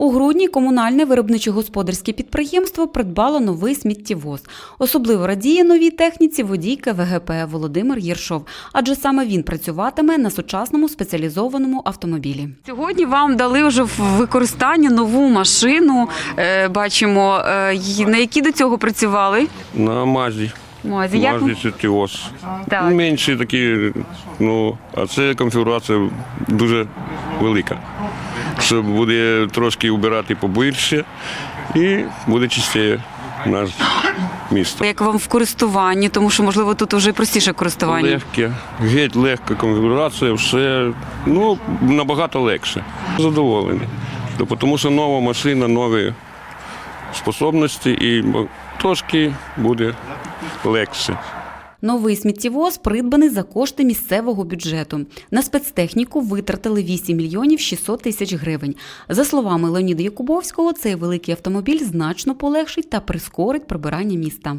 У грудні комунальне виробниче господарське підприємство придбало новий сміттєвоз. Особливо радіє новій техніці водій КВГП Володимир Єршов, адже саме він працюватиме на сучасному спеціалізованому автомобілі. Сьогодні вам дали вже в використання нову машину. Е, бачимо, е, на які до цього працювали. На мазі. Мазі, як Мазі сетіоз. Так. Менші такі, ну, а це конфігурація дуже велика. Що буде трошки вбирати побільше і буде чистіше наше місто. як вам в користуванні, тому що можливо тут вже простіше користування. Легке, геть легка конфігурація, все ну, набагато легше. Задоволений. Тобто, Тому що нова машина, нові способності і трошки буде легше. Новий сміттєвоз придбаний за кошти місцевого бюджету. На спецтехніку витратили 8 мільйонів 600 тисяч гривень. За словами Леоніда Якубовського, цей великий автомобіль значно полегшить та прискорить прибирання міста.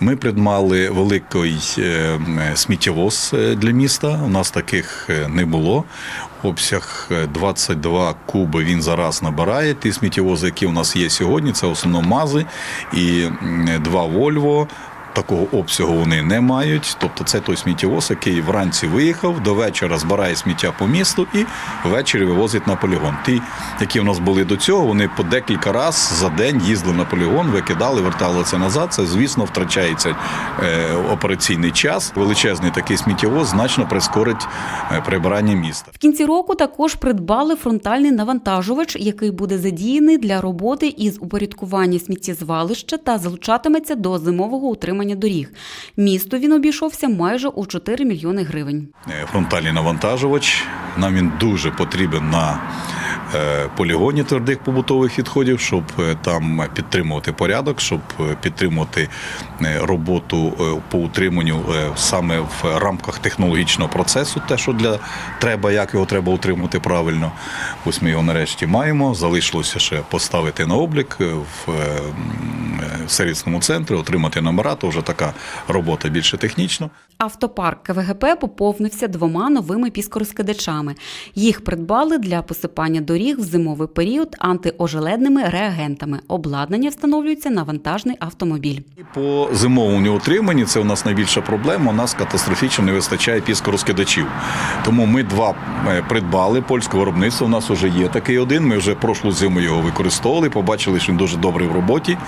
Ми придбали великий е, сміттєвоз е, для міста. У нас таких е, не було. Обсяг е, 22 куби він зараз набирає. Ті сміттєвози, які у нас є сьогодні, це в основному мази і два Вольво. Такого обсягу вони не мають. Тобто це той сміттєвоз, який вранці виїхав, до вечора збирає сміття по місту і ввечері вивозить на полігон. Ті, які в нас були до цього, вони по декілька разів за день їздили на полігон, викидали, вертали це назад. Це, звісно, втрачається е, операційний час. Величезний такий сміттєвоз значно прискорить е, прибирання міста. В кінці року також придбали фронтальний навантажувач, який буде задіяний для роботи із упорядкування сміттєзвалища та залучатиметься до зимового утримання доріг. Місту він обійшовся майже у 4 мільйони гривень. Е, Фронтальний навантажувач. Нам він дуже потрібен на е, полігоні твердих побутових відходів, щоб е, там підтримувати порядок, щоб підтримувати роботу по утриманню саме в рамках технологічного процесу, те, що для треба, як його треба утримувати правильно. Ось ми його нарешті маємо. Залишилося ще поставити на облік е, в сервісному центрі, отримати номера. То вже така робота більше технічна. Автопарк КВГП поповнився двома новими піскорозкидачами. Їх придбали для посипання доріг в зимовий період антиожеледними реагентами. Обладнання встановлюється на вантажний автомобіль. По зимовому утриманні це у нас найбільша проблема. У нас катастрофічно не вистачає піскорозкидачів. Тому ми два е, придбали польського виробництва. У нас вже є такий один. Ми вже прошлу зиму його використовували. Побачили, що він дуже добрий в роботі.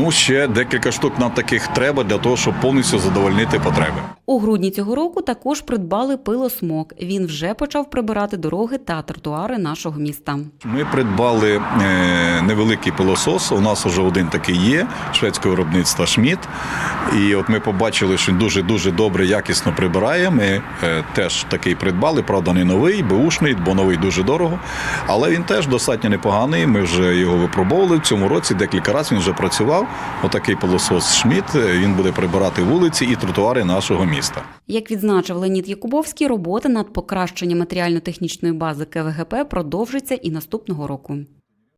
Ну ще декілька штук нам таких треба для того, щоб повністю задовольнити потреби. У грудні цього року також придбали пилосмок. Він вже почав прибирати дороги та тротуари нашого міста. Ми придбали е, невеликий пилосос. У нас вже один такий є шведського виробництва Шміт. І от ми побачили, що він дуже дуже добре, якісно прибирає. Ми е, теж такий придбали. Правда, не новий, беушний, бо новий дуже дорого. Але він теж достатньо непоганий. Ми вже його випробовували в цьому році. Декілька разів він вже працював. Отакий пилосос Шміт. е, Він буде прибирати вулиці і тротуари нашого міста. Як відзначив Леонід Якубовський, робота над покращенням матеріально-технічної бази КВГП продовжиться і наступного року.